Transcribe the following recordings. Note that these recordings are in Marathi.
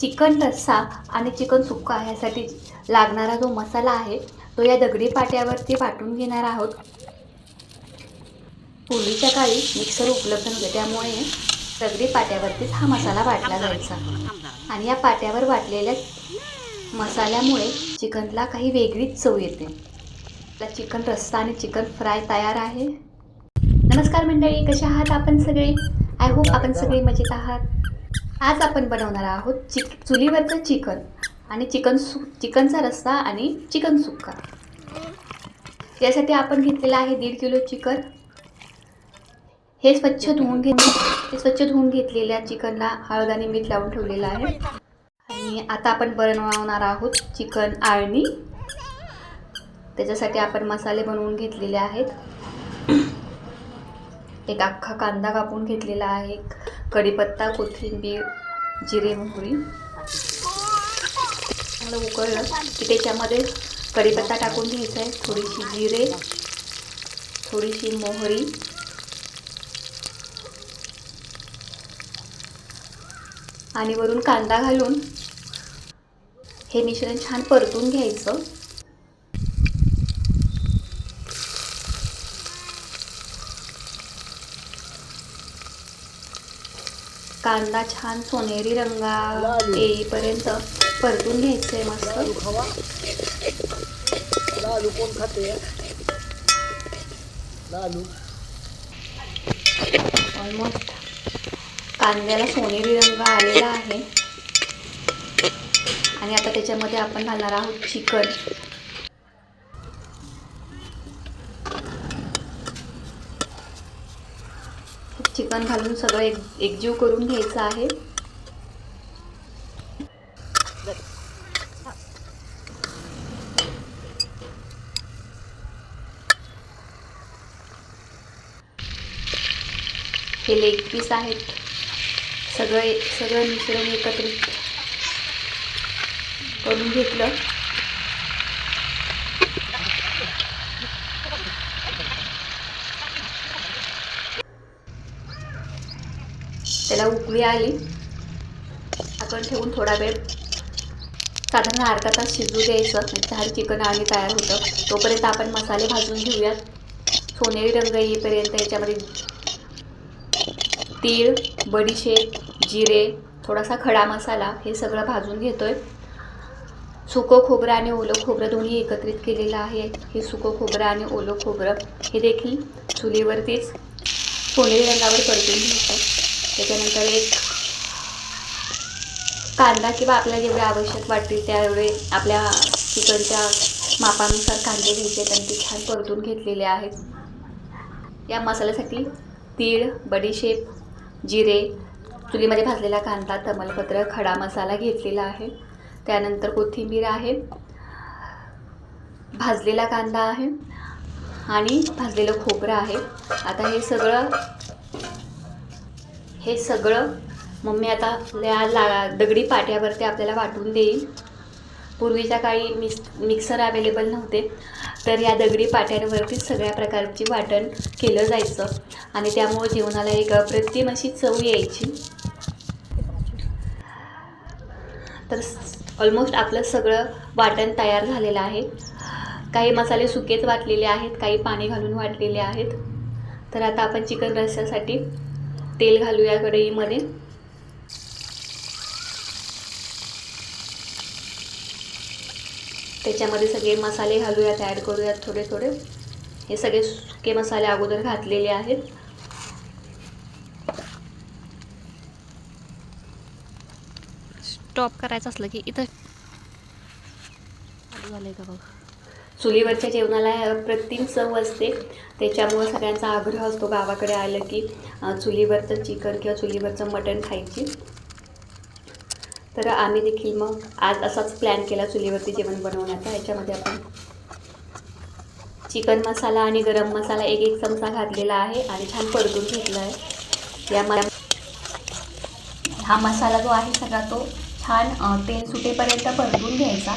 चिकन रस्सा आणि चिकन सुक्का ह्यासाठी लागणारा जो मसाला आहे तो या दगडी पाट्यावरती वाटून घेणार आहोत. पूर्वीच्या काळी मिक्सर उपलब्ध नव्हते त्यामुळे दगडी पाट्यावरतीच हा मसाला वाटला जायचा. आणि या पाट्यावर वाटलेल्या मसाल्यामुळे चिकनला काही वेगळीच चव येते. आपला चिकन रस्सा आणि चिकन फ्राय तयार आहे. नमस्कार मंडळी कशा आहात आपण सगळे? आय होप आपण सगळे मजेत आहात. आज आपण बनवणार आहोत चिक चुलीवरचं चिकन. आणि चिकन सु चिकनचा रस्सा आणि चिकन सुक्का. यासाठी आपण घेतलेलं आहे दीड किलो चिकन. हे स्वच्छ धुवून घेत हे स्वच्छ धुवून घेतलेल्या चिकनला हळद आणि मीठ लावून ठेवलेलं आहे. आणि आता आपण बनवणार आहोत चिकन आळणी. त्याच्यासाठी आपण मसाले बनवून घेतलेले आहेत. एक अख्खा कांदा कापून घेतलेला आहे. कढीपत्ता कोथिंबीर जिरे मोहरी. चांगलं उकळलं की त्याच्यामध्ये कढीपत्ता टाकून घ्यायचा आहे. थोडीशी जिरे थोडीशी मोहरी. आणि वरून कांदा घालून हे मिश्रण छान परतून घ्यायचं. कांदा छान सोनेरी रंगा येईपर्यंत परतून घ्यायचं आहे मस्त लालू कोण खाते? लालू ऑलमोस्ट कांद्याला सोनेरी रंग आलेला आहे. आणि आता त्याच्यामध्ये आपण घालणार आहोत चिकन. चिकन घालून सगळं एक एकजीव करून घ्यायचं आहे. हे लेग पीस आहेत. सगळे सगळं मिश्रण एकत्रित करून घेतलं त्याला उकळी आली. आपण ठेवून थोडा वेळ साधारण अर्धा तास शिजू द्यायचं. म्हणजे चिकन आणि तयार होतं. तोपर्यंत आपण मसाले भाजून घेऊयात. सोनेरी रंग येईपर्यंत याच्यामध्ये तीळ बडीशेप जिरे थोडासा खडा मसाला हे सगळं भाजून घेतोय. सुकं खोबरं आणि ओलं खोबरं दोन्ही एकत्रित केलेलं आहे. हे सुकं खोबरं आणि ओलं खोबरं हे देखील चुलीवरतीच सोनेरी रंगावर परतून घ्यायचं. त्याच्यानंतर एक कांदा किंवा आपल्याला जेवढे आवश्यक वाटतील त्यावेळे आपल्या चिकनच्या मापानुसार कांदे घ्यायचे आणि ते छान परतून घेतलेले आहेत. या मसाल्यासाठी तीळ बडीशेप जिरे चुलीमध्ये भाजलेला कांदा तमालपत्र खडा मसाला घेतलेला आहे. त्यानंतर कोथिंबीर आहे. भाजलेला कांदा आहे आणि भाजलेलं खोबरं आहे. आता हे सगळं हे सगळं मम्मी आता आपल्या ला दगडी पाट्यावरती आपल्याला वाटून देईल. पूर्वीच्या काळी मिक्स मिक्सर अवेलेबल नव्हते. तर या दगडी पाट्यांवरतीच सगळ्या प्रकारची वाटण केलं जायचं. आणि त्यामुळे जेवणाला एक अप्रतिम अशी चव यायची. तर ऑलमोस्ट आपलं सगळं वाटण तयार झालेलं आहे. काही मसाले सुकेच वाटलेले आहेत काही पाणी घालून वाटलेले आहेत. तर आता आपण चिकन रस्स्यासाठी तेल घालूया कढईमध्ये त्याच्यामध्ये सगळे मसाले घालूयात ॲड करूयात थोडे थोडे हे सगळे सुके मसाले अगोदर घातलेले आहेत. स्टॉप करायचं असलं की इथं. चालू झालंय का बघ? चुलीवरच्या जेवणाला अप्रतिम चव असते. त्याच्यामुळं सगळ्यांचा आग्रह असतो गावाकडे आलं की चुलीवरचं चिकन किंवा चुलीवरचं मटण खायची. तर आम्ही देखील मग आज असाच प्लॅन केला चुलीवरती जेवण बनवण्याचा. ह्याच्यामध्ये आपण चिकन मसाला आणि गरम मसाला एक एक चमचा घातलेला आहे आणि छान परतून घेतला आहे. या मला हा मसाला जो आहे सगळा तो छान तेल सुटेपर्यंत परतून घ्यायचा.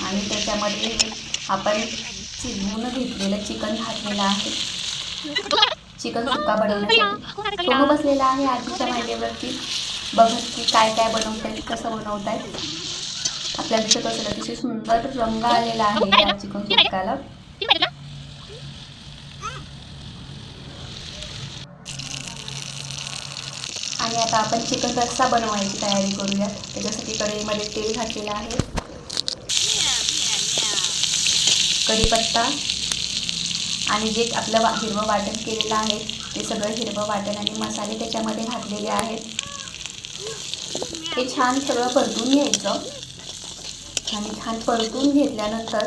आणि त्याच्यामध्ये आपण शिजवून घेतलेलं चिकन घातलेलं आहे. चिकन सुक्का बनवण्यासाठी. सोनू बसलेला आहे आजीच्या मांडीवरती बघत की काय काय बनवतायत कसं बनवतायत आपल्याला दिसत असेल अतिशय सुंदर रंग आलेला आहे या चिकन सुक्काला आणि आता आपण चिकन रस्सा बनवायची तयारी करूया त्याच्यासाठी कढईमध्ये तेल घातलेलं आहे. कढीपत्ता आणि जे आपलं वा हिरवं वाटण केलेलं आहे ते सगळं हिरवं वाटण आणि मसाले त्याच्यामध्ये घातलेले आहेत. हे छान सगळं परतून घ्यायचं. आणि छान परतून घेतल्यानंतर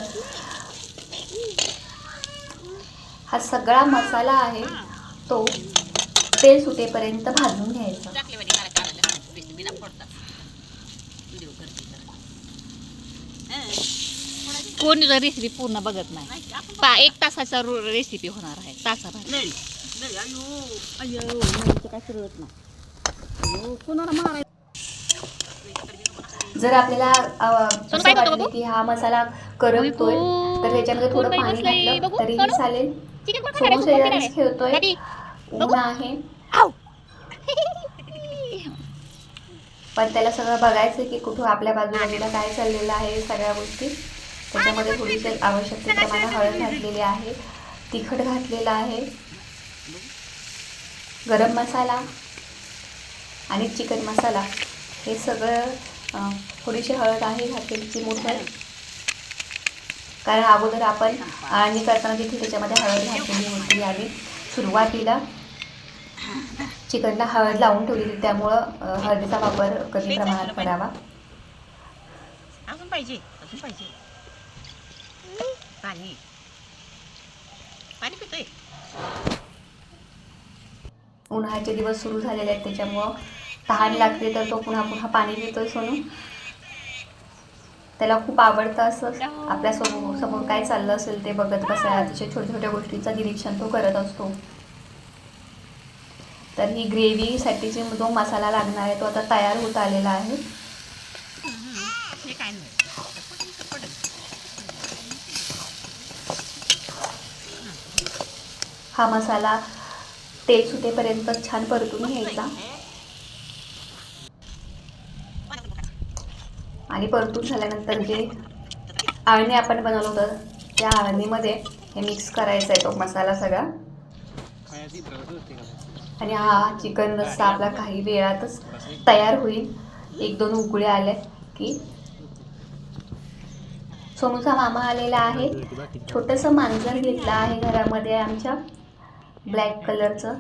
हा सगळा मसाला आहे तो तेल सुटेपर्यंत भाजून घ्यायचा. कोणी रेसिपी पूर्ण बघत नाही पा एक तासाचा रेसिपी होणार आहे तासाभर जर आपल्याला वाटलं? की हा मसाला करपतोय तर त्याच्यामध्ये थोडं पाणी? घातलं तरीही? चालेल? दादी, ऊन आहे. पण त्याला सगळं बघायचं की कुठं आपल्या बाजूला काय चाललेलं आहे सगळ्या गोष्टी त्याच्यामध्ये थोडीशी आवश्यकतेप्रमाणे हळद घातलेली आहे. तिखट घातलेलं आहे. गरम मसाला आणि चिकन मसाला. हे सगळं थोडीशी हळद आहे घातलेली चिमूटभर कारण अगोदर आपण आणि करताना तिथे त्याच्यामध्ये हळद घातलेली होती आणि सुरुवातीला चिकनला हळद लावून ठेवलेली त्यामुळं हळदीचा वापर कमी प्रमाणात करावा. अजून पाहिजे. पाणी. पाणी पितोय. उन्हाळ्याचे दिवस सुरू झालेले आहेत त्याच्यामुळं तहान लागते तर तो पुन्हा पुन्हा पाणी पितोय सोनू. त्याला खूप आवडतं असं. आपल्यासमोर समोर काय चाललं असेल ते बघत बसायला अतिशय छोट्या छोट्या गोष्टीचं निरीक्षण तो करत असतो. तर ही ग्रेव्हीसाठी जो मसाला लागणार आहे तो आता तयार होत आलेला आहे हे काय नाही हा मसाला तेल सुटेपर्यंत छान परतून घ्यायचा. आणि परतून झाल्यानंतर जे आळणी आपण बनवलं होतं त्या आळणीमध्ये हे मिक्स करायचं आहे तो मसाला सगळा. आणि हा चिकन रस्सा आपला काही वेळातच तयार होईल. एक दोन उकळे आले की सोनूचा मामा आलेला आहे. छोटंसं मांजर घेतलं आहे घरामध्ये आमच्या. ब्लॅक कलरचं.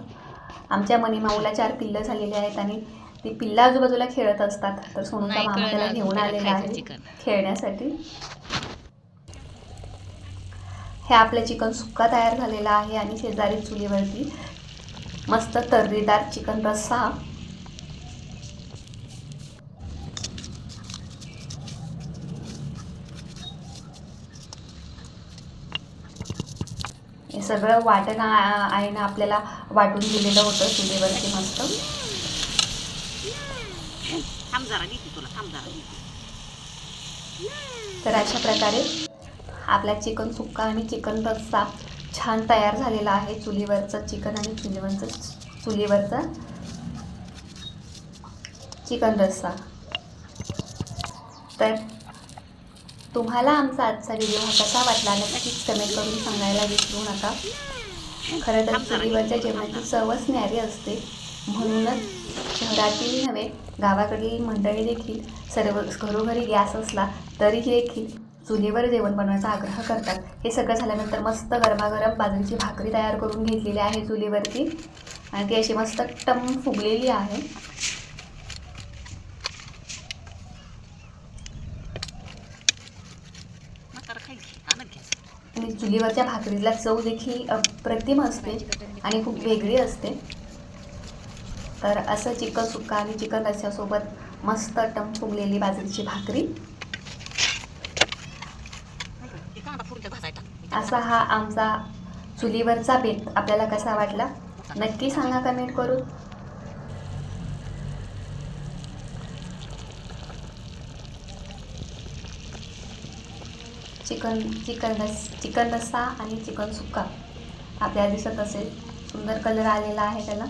आमच्या मनीमाऊला चार पिल्लं झालेली आहेत आणि ती पिल्लं आजूबाजूला खेळत असतात. तर सोनूचा मामा त्याला घेऊन आलेला आहे. खेळण्यासाठी. हे आपलं चिकन सुक्का तयार झालेला आहे आणि शेजारी चुलीवरती मस्त तर्रीदार चिकन रस्सा. सगळं वाटण आईनं आपल्याला वाटून दिलेलं होतं चुलीवरती मस्त. तर अशा प्रकारे आपला चिकन सुक्का आणि चिकन रस्सा छान तयार झालेला आहे चुलीवरचं चिकन आणि चुलीवरचं चुलीवरचा चिकन रस्सा. तर तुम्हाला आमचा आजचा व्हिडिओ हा कसा वाटला नक्कीच कमेंट करून सांगायला विसरू नका. खरं तर चुलीवरच्या जेवणाची चवच न्यारी असते. म्हणूनच शहरातील नव्हे गावाकडील मंडळी देखील सर्व घरोघरी गॅस असला तरीही देखील चुलीवर जेवण बनवायचा आग्रह करतात. हे सगळं झाल्यानंतर मस्त गरमागरम बाजरीची भाकरी तयार करून घेतलेली आहे चुलीवरती. आणि ती अशी मस्त टम फुगलेली आहे म्हातारा खायची आणत घ्यायचं आणि चुलीवरच्या भाकरीला चव देखील अप्रतिम असते आणि खूप वेगळी असते. तर असं चिकन सुक्का आणि चिकन रस्यासोबत मस्त टम फुगलेली बाजरीची भाकरी. असा हा आमचा चुलीवरचा बेत आपल्याला कसा वाटला? नक्की सांगा कमेंट करून. चिकन चिकन रस चिकन रस्सा आणि चिकन सुक्का. आपल्याला दिसत असेल सुंदर कलर आलेला आहे त्याला.